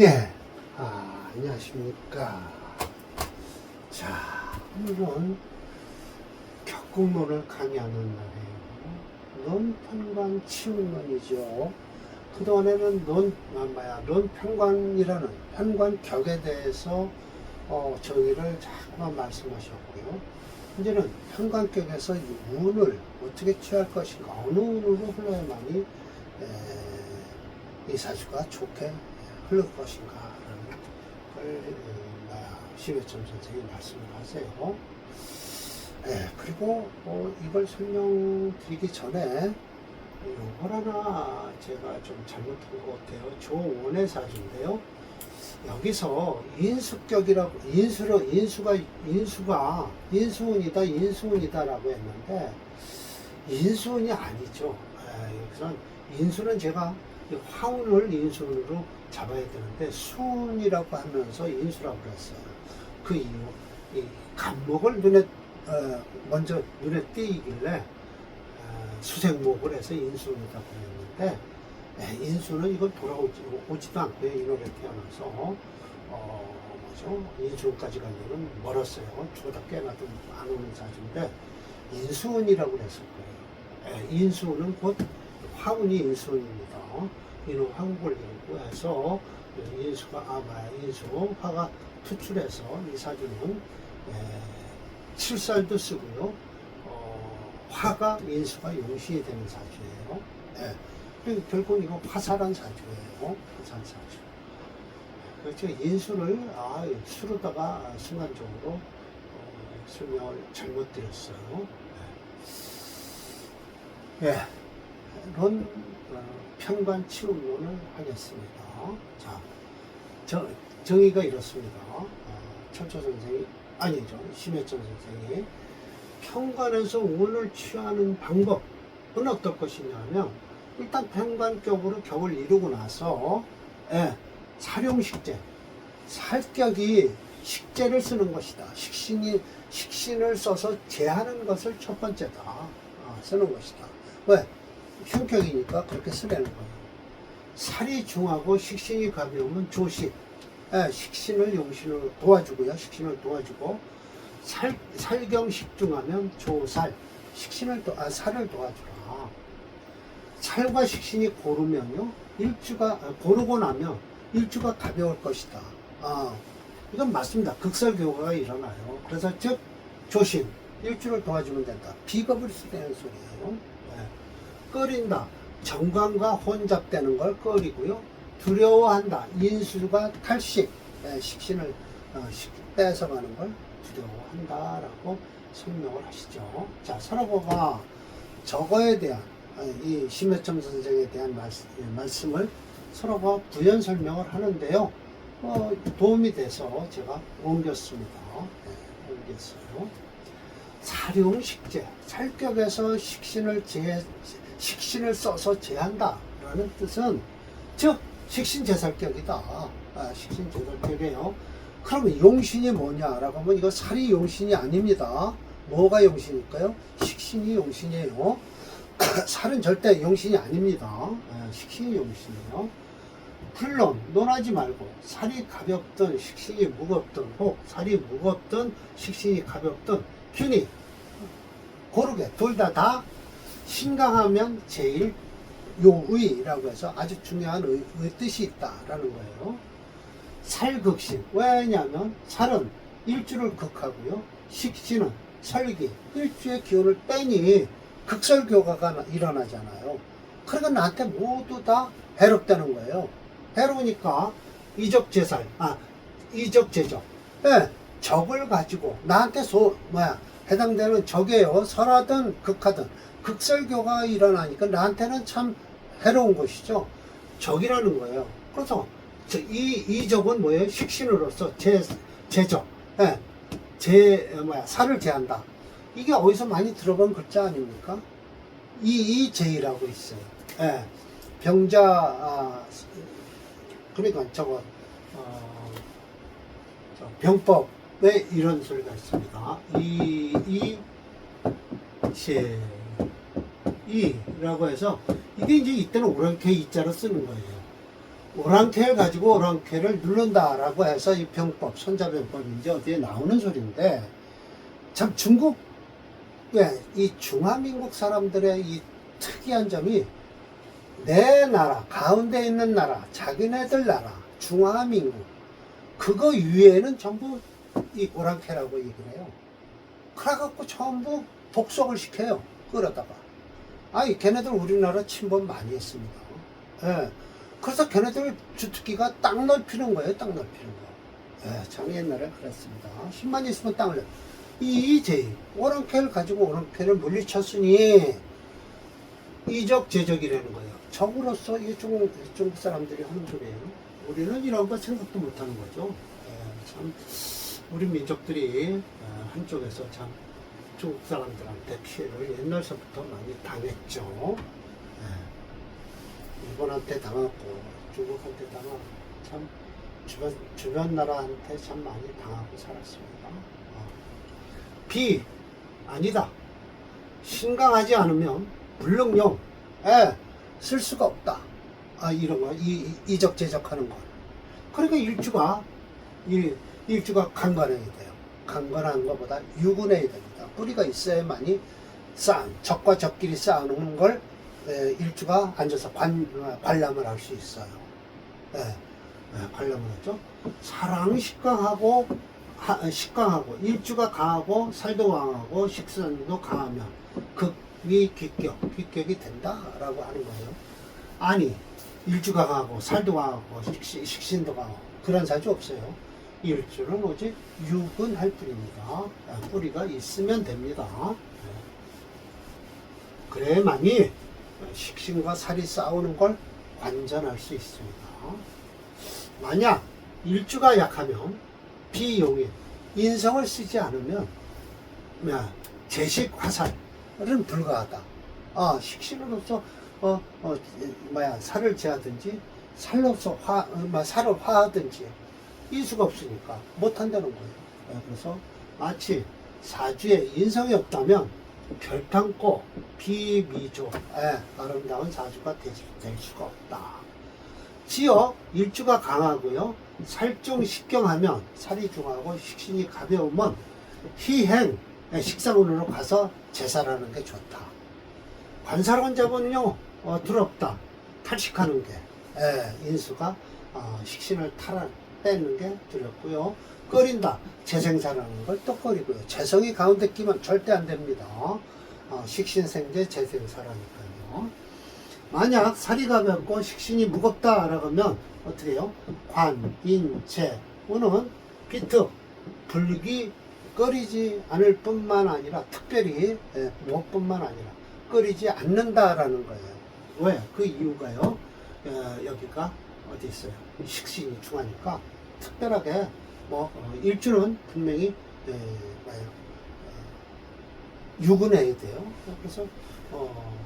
예, 아, 안녕하십니까. 자, 오늘은 격국론을 강의하는 날이에요. 논편관 치운론이죠. 그동안에는 논, 아, 뭐야, 논편관이라는 편관격에 대해서 어, 정의를 자꾸만 말씀하셨고요. 이제는 편관격에서 이 운을 어떻게 취할 것인가, 어느 운으로 흘러야만이 에, 이 사주가 좋게 흘러 것인가라는 걸 어, 뭐야, 심해점 선생이 말씀을 하세요. 예, 그리고 어, 이걸 설명드리기 전에 이걸 하나 제가 좀 잘못한 것 같아요. 조원의 사주인데요. 여기서 인수격이라고 인수로 인수가 인수가 인수운이다 인수운이다라고 했는데 인수운이 아니죠. 예, 여기서는 인수는 제가 이 화운을 인수운으로 잡아야 되는데 수운이라고 하면서 인수라고 그랬어요. 그 이유 이 간목을 눈에 어, 먼저 눈에 띄길래 어, 수생목을 해서 인수운이라고 했는데 예, 인수는 이건 돌아오지 오지도 않고요. 이노래 태어나서 어 뭐죠 인수까지 가려면 멀었어요. 죽어다 깨나도 안 오는 사주인데 인수운이라고 그랬을 거예요. 예, 인수운은 곧 화운이 인수운입니다. 이는 한국을 연구해서 인수가 아마 인수 화가 투출해서 이 사주는 예, 칠살도 쓰고요. 어, 화가 인수가 용신이 되는 사주예요. 예. 결국 이거 화살한 사주예요. 화살 사주. 그렇죠. 인수를 아, 수로다가 순간적으로 어, 설명을 잘못 드렸어요. 예. 예. 론 어, 편관 치움론을 하겠습니다. 자, 저, 정의가 이렇습니다. 어, 철초 선생이 아니죠. 심해천 선생이 편관에서 운을 취하는 방법은 어떨 것이냐면 일단 편관격으로 격을 이루고 나서 예, 사룡식재 살격이 식재를 쓰는 것이다. 식신이 식신을 써서 제하는 것을 첫 번째다. 아, 쓰는 것이다. 왜? 흉격이니까 그렇게 쓰라는 거예요. 살이 중하고 식신이 가벼우면 조식. 예, 식신을 용신으로 도와주고요. 식신을 도와주고 살 살경 식중하면 조살. 식신을 도, 아, 살을 도와주라. 살과 식신이 고르면요. 일주가 아, 고르고 나면 일주가 가벼울 것이다. 아, 이건 맞습니다. 극설교가 일어나요. 그래서 즉 조신 일주를 도와주면 된다. 비겁을 쓰는 소리예요. 예. 끓인다. 정관과 혼잡되는 걸 끓이고요. 두려워한다. 인수가 탈식, 예, 식신을 어, 식- 뺏어가는 걸 두려워한다라고 설명을 하시죠. 자, 서로가 저거에 대한 아, 이 심해점 선생에 대한 말씀, 예, 말씀 을 서로가 부연 설명을 하는데요. 어, 도움이 돼서 제가 옮겼습니다. 네, 옮겼어요. 사룡식재, 살격에서 식신을 제, 식신을 써서 제한다라는 뜻은 즉 식신 제살격이다. 아, 식신 제살격이에요. 그러면 용신이 뭐냐라고 하면 이거 살이 용신이 아닙니다. 뭐가 용신일까요? 식신이 용신이에요. 살은 절대 용신이 아닙니다. 예, 식신이 용신이에요. 물론 논하지 말고 살이 가볍든 식신이 무겁든 혹 살이 무겁든 식신이 가볍든 균이 고르게 둘 다 다 신강하면 제일 요의라고 해서 아주 중요한 의, 의 뜻이 있다라는 거예요. 살극신 왜냐하면 살은 일주를 극하고요 식신은 설기 일주의 기운을 빼니 극설교가가 나- 일어나잖아요. 그러니까 나한테 모두 다 해롭다는 거예요. 해로우니까 이적제살, 아, 이적제적. 예, 적을 가지고 나한테 소, 뭐야, 해당되는 적이에요. 설하든 극하든. 극설교가 일어나니까 나한테는 참 해로운 것이죠. 적이라는 거예요. 그래서 저- 이, 이 적은 뭐예요? 식신으로서 제, 제적. 예, 제, 뭐야, 살을 제한다. 이게 어디서 많이 들어본 글자 아닙니까? 이, 이 제이라고 있어요. 예. 병자, 아, 그러니까 저거, 어, 저 병법에 이런 소리가 있습니다. 이, 이, 시, 이라고 해서 이게 이제 이때는 오랑캐 이자로 쓰는 거예요. 오랑캐를 가지고 오랑캐를 누른다라고 해서 이 병법, 손자병법이 이제 어디에 나오는 소리인데, 참 중국, 예, 이 중화민국 사람들의 이 특이한 점이 내 나라, 가운데 있는 나라, 자기네들 나라, 중화민국, 그거 위에는 전부 이 오랑캐라고 얘기를 해요. 그래갖고 전부 복속을 시켜요. 끌어다가. 아니, 걔네들 우리나라 침범 많이 했습니다. 예. 그래서 걔네들 주특기가 땅 넓히는 거예요, 땅 넓히는 거. 예, 참 옛날에 그랬습니다. 힘만 있으면 땅을 넓. 이제 오랑캐를 가지고 오랑캐를 물리쳤으니 이적 제적이라는 거예요. 적으로서 이 중국, 중국 사람들이 하는 소리예요. 우리는 이런 거 생각도 못 하는 거죠. 예, 참 우리 민족들이 어, 한쪽에서 참 중국 사람들한테 피해를 옛날서부터 많이 당했죠. 예. 일본한테 당했고 중국한테 당하고 참 주변 주변 나라한테 참 많이 당하고 살았습니다. 어. 비 아니다. 신강하지 않으면 불능용 예, 쓸 수가 없다. 아 이런 거 이, 이- 이적제적하는 거. 그러니까 일주가 이 일주가 강건해야 돼요. 강건한 것보다 유근해야 됩니다. 뿌리가 있어야만이 쌓은 적과 적끼리 쌓아놓는 걸 에, 일주가 앉아서 관, 어, 관람을 할 수 있어요. 예, 예, 관람을 하죠. 사랑이 식강하고 하- 식강하고 일주가 강하고 살도 강하고 식선도 강하면 극위 기격 기격이 된다라고 하는 거예요. 아니 일주가 강하고 살도 강하고 식신, 식신도 강하고 그런 사주 없어요. 일주는 오직 육은 할 뿐입니다. 아, 뿌리가 있으면 됩니다. 예. 그래야만이 식신과 살이 싸우는 걸 관전할 수 있습니다. 만약 일주가 약하면 비용인 인성을 쓰지 않으면 야, 제식 화살은 불가하다. 아 식신으로서 어, 어 뭐야 살을 제하든지 살로서 화 어, 뭐, 살을 화하든지 이 수가 없으니까 못 한다는 거예요. 예, 그래서 마치 사주에 인성이 없다면 별탄고 비미조 예, 아름다운 사주가 되, 될 수가 없다. 지어 일주가 강하고요. 살중 식경하면 살이 중하고 식신이 가벼우면 희행 예, 식상운으로 가서 제사라는 게 좋다. 관사론 잡은요 어, 두렵다. 탈식하는 게 예, 인수가 어, 식신을 탈 빼는 게 두렵고요. 끓인다. 재생사라는 걸 또 끓이고요. 재성이 가운데 끼면 절대 안 됩니다. 어, 식신생재 재생사라니까요. 만약 살이 가볍고 식신이 무겁다라고 하면 어떻게 해요? 관, 인, 재, 우는 비트, 불기 끓이지 않을 뿐만 아니라 특별히 예, 무엇뿐만 아니라 끓이지 않는다라는 거예요. 왜? 그 이유가요. 어, 여기가 어디 있어요? 식신이 중하니까 특별하게 뭐 어, 일주는 분명히 에, 뭐예요? 어, 유근해야 돼요. 그래서 어,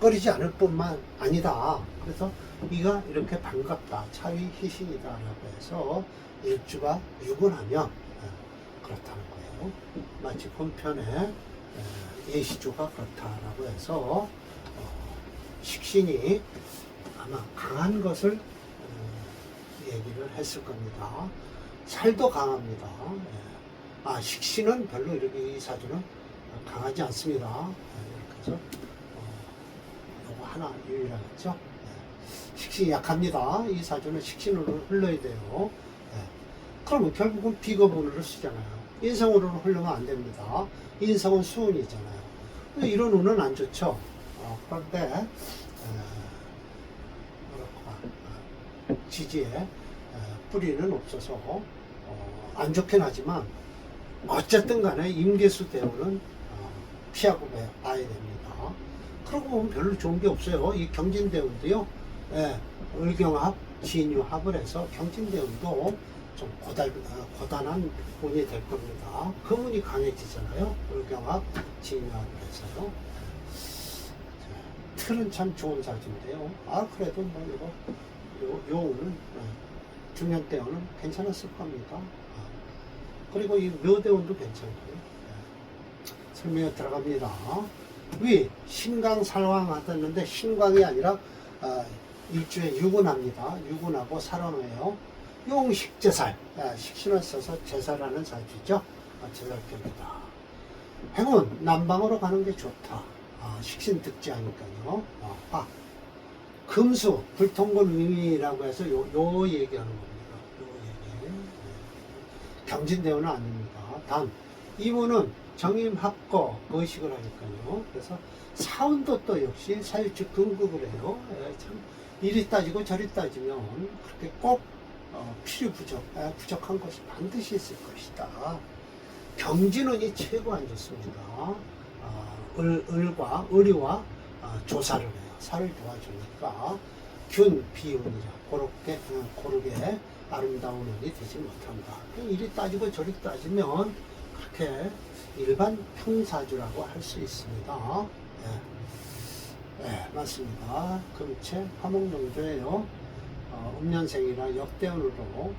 끓이지 않을 뿐만 아니다. 그래서 이가 이렇게 반갑다. 차위 희신이다 라고 해서 일주가 유근하면 어, 그렇다는 거예요. 마치 본편에 에, 예시주가 그렇다라고 해서 어, 식신이 아마 강한 것을 어, 얘기를 했을 겁니다. 살도 강합니다. 예. 아 식신은 별로 이렇게 이 사주는 강하지 않습니다. 예, 이렇게 해서 어, 요거 하나 유일하겠죠. 예. 식신이 약합니다. 이 사주는 식신으로 흘러야 돼요. 예. 그러면 결국은 비거분으로 쓰잖아요. 인성으로 흐르면 안 됩니다. 인성은 수운이잖아요. 이런 운은 안 좋죠. 어, 그런데 어, 지지에 에, 뿌리는 없어서 어, 안 좋긴 하지만 어쨌든 간에 임계수 대우는 어, 피하고 봐- 봐야 됩니다. 그러고 보면 별로 좋은 게 없어요. 이 경진대운도요. 예, 을경합, 진유합을 해서 경진대운도 좀 고달, 어, 고단한 운이 될 겁니다. 그 운이 강해지잖아요. 을경합, 진유합을 해서요. 자, 틀은 참 좋은 사주인데요. 아, 그래도 뭐, 이거, 요, 요 운은, 어, 중년 때운은 괜찮았을 겁니다. 아, 그리고 이 묘대운도 괜찮고요. 예. 설명에 들어갑니다. 위, 신강 살왕 하셨는데, 신광이 아니라, 아, 일주에 유군합니다. 유군하고 살아노예요. 용식제살, 아, 식신을 써서 사주죠. 아, 제살격이다. 행운, 남방으로 가는 게 좋다. 아, 식신 득지하니까요. 아, 아, 금수, 불통근 의미라고 해서 요, 요 얘기하는 겁니다. 요 얘기. 네. 경진대우는 아닙니다. 단, 이분은 정임합거 의식을 하니까요. 그래서 사운도 또 역시 사유축 근극을 해요. 예, 참 이리 따지고 저리 따지면 그렇게 꼭 어, 필요 부족, 아, 부족한 것이 반드시 있을 것이다. 경진운이 최고 안 좋습니다. 아, 을, 을과 을이와 아, 조사를 해요. 살을 도와주니까 균, 비운이죠. 그렇게 어, 고르게 아름다운 운이 되지 못한다. 이리 따지고 저리 따지면 그렇게 일반 평사주라고 할 수 있습니다. 예. 예, 맞습니다. 금체 화목농조예요. 어, 음년생이라 역대운으로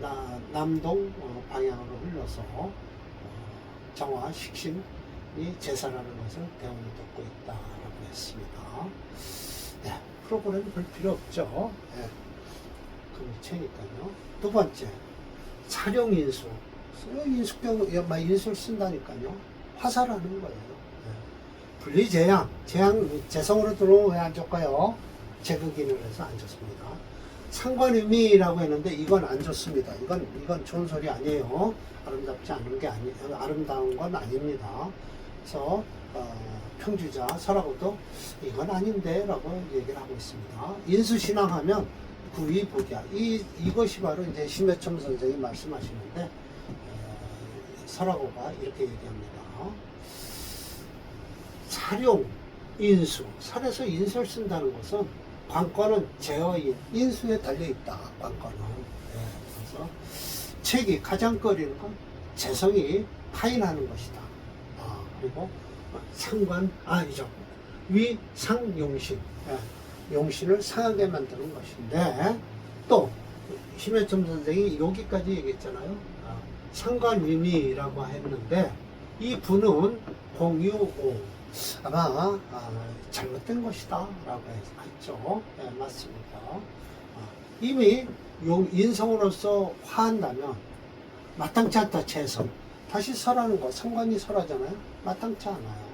나, 남동 어, 방향으로 흘러서 어, 정화 식신 이 제사라는 것을 대운을 돕고 있다라고 했습니다. 네, 프로그램 볼 필요 없죠. 예, 금체니까요. 두 번째, 사령 인수. 인수경, 막 인수를 쓴다니까요. 화살하는 거예요. 예. 분리재양, 재양, 재성으로 들어오면 왜 안 좋을까요? 제극인을 해서 안 좋습니다. 상관의미라고 했는데 이건 안 좋습니다. 이건, 이건 좋은 소리 아니에요. 아름답지 않은 게 아니, 아름다운 건 아닙니다. 그래서, 어, 평주자 설하고도 이건 아닌데 라고 얘기를 하고 있습니다. 인수신앙 하면 구위복이야. 이, 이것이 바로 이제 심해첨 선생이 말씀하시는데, 어, 설하고가 이렇게 얘기합니다. 사룡, 인수. 살에서 인수를 쓴다는 것은 관건은 제어인, 인수에 달려 있다. 관건은. 예, 그래서 책이 가장 꺼리는 건 재성이 파인하는 것이다. 아, 그리고 상관, 아니죠. 위, 상, 용신. 예, 용신을 상하게 만드는 것인데, 또, 심해점 선생이 여기까지 얘기했잖아요. 아, 상관위미라고 했는데, 이 분은 공유오. 아마 아, 잘못된 것이다 라고 했죠. 네, 맞습니다. 아, 이미 용, 인성으로서 화한다면 마땅치 않다 최선. 다시 설하는 거 상관이 설하잖아요. 마땅치 않아요.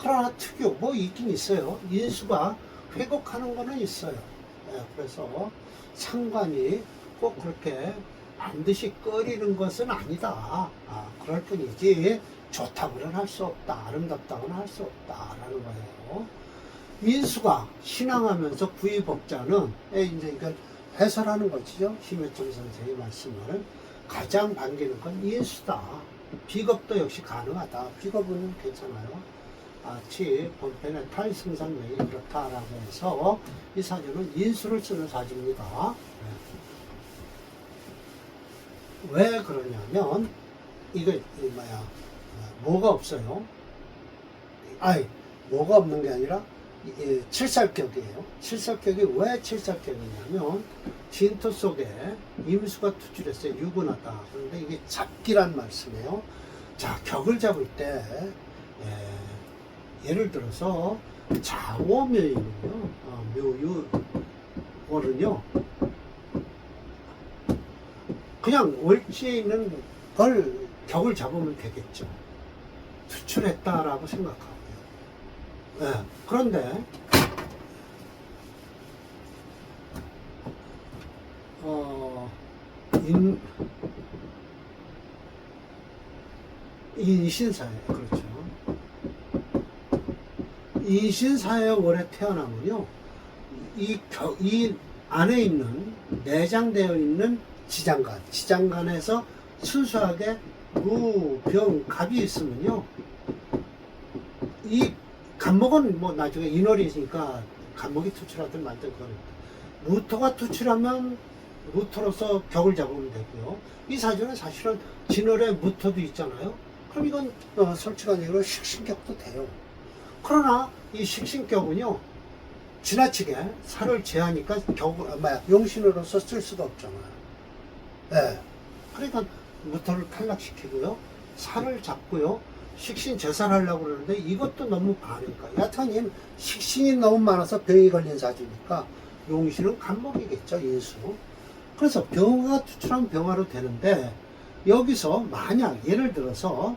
그러나 특유 뭐 있긴 있어요. 인수가 회복하는 거는 있어요. 네, 그래서 상관이 꼭 그렇게 반드시 꺼리는 것은 아니다. 아, 그럴 뿐이지 좋다고는 할 수 없다. 아름답다고는 할 수 없다라는 거예요. 인수가 신앙하면서 구의법자는 에, 이제 이걸 해설하는 것이죠. 심해점 선생의 말씀을 가장 반기는 건 인수다. 비겁도 역시 가능하다. 비겁은 괜찮아요. 아치 본편의 탈승산명이 그렇다라고 해서 이 사주는 인수를 쓰는 사주입니다. 왜 그러냐면 이거 이 뭐야 어, 뭐가 없어요? 아니 뭐가 없는 게 아니라 이 칠살격이에요. 칠살격이 왜 칠살격이냐면 진토 속에 임수가 투출했어요. 유근하다. 그런데 이게 잡기란 말씀이에요. 자 격을 잡을 때 예, 예를 들어서 자오묘이는요. 어, 묘유 월은요. 그냥 월지에 있는 걸 격을 잡으면 되겠죠. 투출했다라고 생각하고요. 네. 그런데 어, 인, 인신사에 그렇죠. 인신사에 월에 태어나면요, 이, 겨, 이 안에 있는 내장되어 있는 지장간, 지장간에서 순수하게 무, 병, 갑이 있으면요, 이 간목은 뭐 나중에 인월이 있으니까 간목이 투출하든 말든 그건 무토가 투출하면 무토로서 격을 잡으면 되고요. 이 사주는 사실은 진월에 무토도 있잖아요. 그럼 이건 어, 솔직하게로 식신격도 돼요. 그러나 이 식신격은요, 지나치게 살을 제하니까 격, 아, 뭐야, 용신으로서 쓸 수가 없잖아요. 예. 그러니까 무토를 탈락시키고요. 살을 잡고요. 식신 제살하려고 그러는데 이것도 너무 많으니까. 여하튼 식신이 너무 많아서 병이 걸린 사주니까 용신은 간목이겠죠, 인수. 그래서 병화가 투출하면 병화로 되는데 여기서 만약 예를 들어서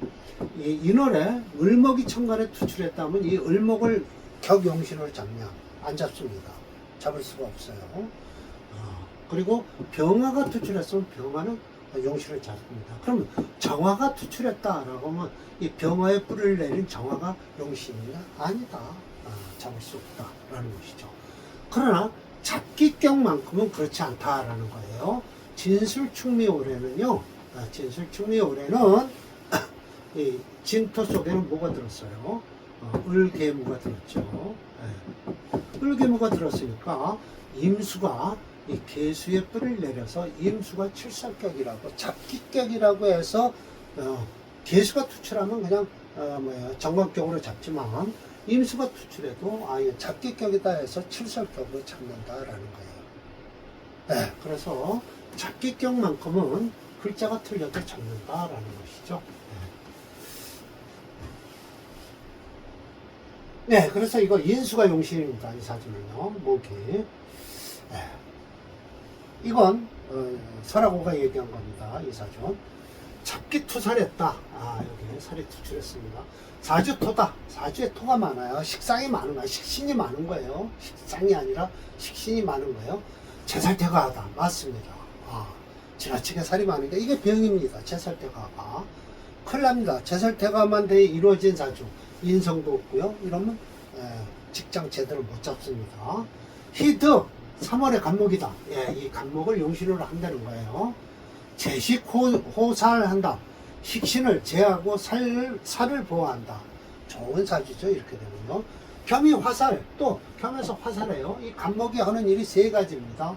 이 인월에 을목이 천간에 투출했다면 이 을목을 격용신으로 잡냐? 안 잡습니다. 잡을 수가 없어요. 어, 그리고 병화가 투출했으면 병화는 용신을 잡습니다. 그러면 정화가 투출했다라고 하면 이 병화에 뿌리를 내린 정화가 용신이냐? 아니다. 아, 잡을 수 없다라는 것이죠. 그러나 잡기격만큼은 그렇지 않다라는 거예요. 진술충미오래는요. 아, 진술충미오래는 이 진토 속에는 뭐가 들었어요? 어, 을개무가 들었죠. 예. 을개무가 들었으니까 임수가 이 개수에 뿌리를 내려서 임수가 칠성격이라고 잡기격이라고 해서 어, 개수가 투출하면 그냥 어, 뭐야 정관격으로 잡지만 임수가 투출해도 아예 잡기격이다 해서 칠성격으로 잡는다라는 거예요. 네, 그래서 잡기격만큼은 글자가 틀려도 잡는다라는 것이죠. 네. 네, 그래서 이거 인수가 용신입니다. 이 사진은요, 목이. 네. 이건 어, 설하고가 얘기한 겁니다. 이 사진. 잡기 투살했다. 아 여기 살이 투출했습니다. 사주 토다. 사주에 토가 많아요. 식상이 많은 거예요. 식신이 많은 거예요. 식상이 아니라 식신이 많은 거예요. 제살대가하다. 맞습니다. 아, 지나치게 살이 많으니까 이게 병입니다. 제살대가가. 큰일 납니다. 제살대가만 돼 이루어진 사주. 인성도 없고요. 이러면 에, 직장 제대로 못 잡습니다. 히드 3월의 간목이다. 예, 이 간목을 용신으로 한다는 거예요. 제식 호, 호살한다. 식신을 제하고 살, 살을 보호한다. 좋은 사주죠. 이렇게 되면요. 겸이 화살, 또 겸에서 화살해요. 이 간목이 하는 일이 세 가지입니다.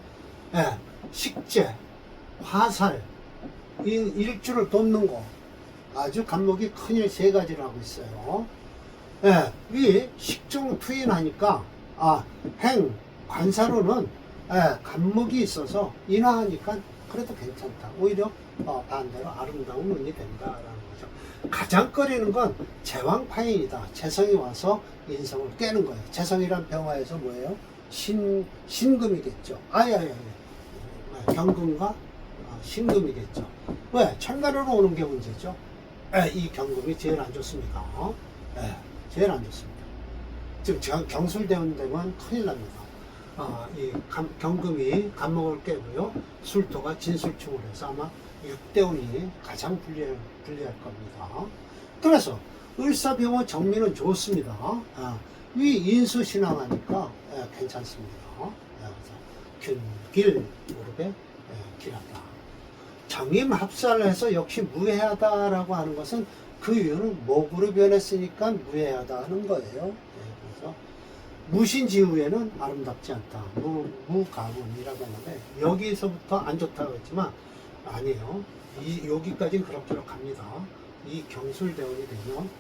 예, 식재, 화살, 이 일주를 돕는 거. 아주 간목이 큰일 세 가지를 하고 있어요. 예, 이 식중 투인하니까, 아, 행, 관사로는 예, 간목이 있어서 인화하니까 그래도 괜찮다. 오히려 어, 반대로 아름다운 운이 된다라는 거죠. 가장 꺼리는 건 제왕파인이다. 재성이 와서 인성을 깨는 거예요. 재성이란 병화에서 뭐예요? 신 신금이겠죠. 아야야 경금과 어, 신금이겠죠. 왜 천간으로 오는 게 문제죠? 예, 이 경금이 제일 안 좋습니다. 예, 제일 안 좋습니다. 지금 경- 경술대원 되면 큰일 납니다. 아, 이 감- 경금이 간목을 깨고요. 술토가 진술충을 해서 아마 육대운이 가장 불리할, 불리할 겁니다. 그래서 을사병원 정리는 좋습니다. 아, 위 인수 신앙하니까 예, 괜찮습니다. 예, 그래서 균길 무릎에 예, 길하다. 정임 합살해서 역시 무해하다라고 하는 것은 그 이유는 목으로 변했으니까 무해하다 하는 거예요. 예, 무신지후에는 아름답지 않다. 무, 무가문이라고 하는데 여기서부터 안 좋다고 했지만 아니에요. 이 여기까지는 그럭저럭 갑니다. 이 경술대원이 되면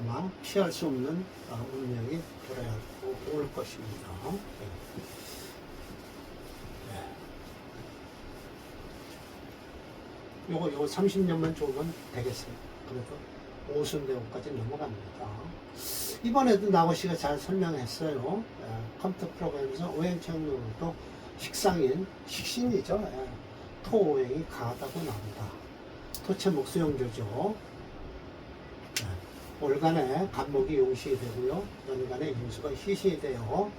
아마 피할 수 없는 아, 운명이 돌아올 것입니다. 네. 네. 요거 요거 30년만 좋으면 되겠어요. 그래도 오순대원까지 넘어갑니다. 이번에도 나고 씨가 잘 설명했어요. 예, 컴퓨터 프로그램에서 오행청론도 식상인, 식신이죠. 예, 토오행이 강하다고 나온다. 토체 목수용교죠. 예, 올간에 간목이 용신이 되고요. 연간에 임수가 희신이 돼요.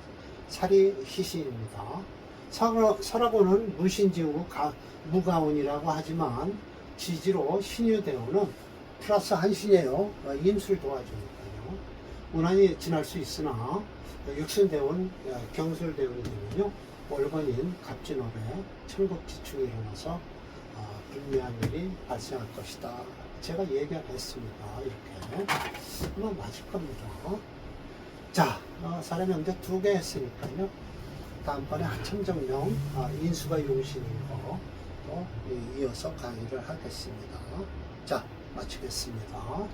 살이 희신입니다. 설- 설하고는 무신지우 가- 무가운이라고 하지만 지지로 신유대우는 플러스 한신이에요. 어, 임수를 도와주니까요. 무난히 지날 수 있으나 육신대원, 경술대원이 되면요. 월간인 갑진월에 천국지축이 일어나서 어, 불미한 일이 발생할 것이다. 제가 얘기했습니다. 이렇게. 아마 맞을 겁니다. 자, 어, 사람 명제 두 개 했으니까요. 다음번에 하천정령 아, 인수가 용신인 거 또 이어서 강의를 하겠습니다. 자, 마치겠습니다.